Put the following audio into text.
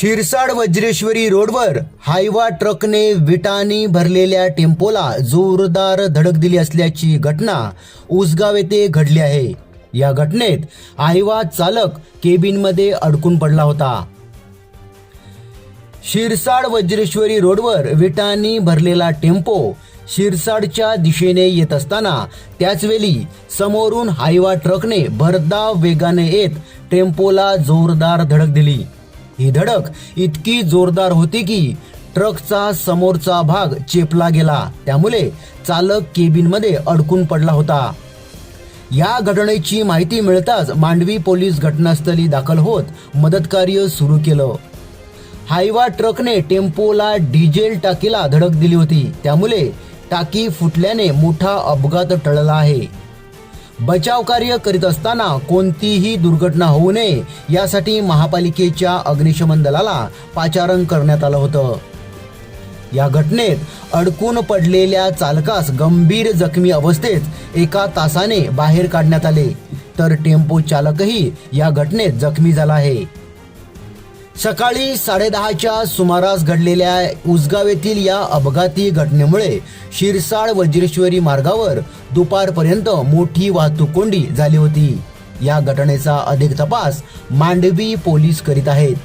शिरसाड वज्रेश्वरी रोडवर हायवा ट्रकने विटानी भरलेल्या टेम्पोला जोरदार धडक दिली असल्याची घटना उसगाव येथे घडली आहे. या घटनेत हायवा चालक केबिनमध्ये अडकून पडला होता. शिरसाड वज्रेश्वरी रोडवर विटांनी भरलेला टेम्पो शिरसाडच्या दिशेने येत असताना त्याचवेळी समोरून हायवा ट्रकने भरधाव वेगाने येत टेम्पोला जोरदार धडक दिली. ही धडक इतकी जोरदार होती की ट्रकचा समोरचा भाग चेपला गेला. त्यामुळे चालक केबिनमध्ये अडकून पडला होता. या घटनेची माहिती मिळताच मांडवी पोलीस घटनास्थळी दाखल होत मदतकार्य सुरू केलं. हायवा ट्रकने टेम्पोला डिझेल टाकीला धडक दिली होती. त्यामुळे टाकी फुटल्याने मोठा अपघात टळला आहे. बचाव कार्य करीत असताना कोणतीही दुर्घटना होऊ नये यासाठी महापालिकेच्या अग्निशमन दलाला पाचारण करण्यात आलं होतं. या घटनेत अडकून पडलेल्या चालकास गंभीर जखमी अवस्थेत एका तासाने बाहेर काढण्यात आले. तर टेम्पो चालकही या घटनेत जखमी झाला आहे. सकाळी साडेदहाच्या सुमारास घडलेल्या उसगाव येथील या अपघाती घटनेमुळे शिरसाळ वज्रेश्वरी मार्गावर दुपारपर्यंत मोठी वाहतूक कोंडी झाली होती. या घटनेचा अधिक तपास मांडवी पोलीस करीत आहेत.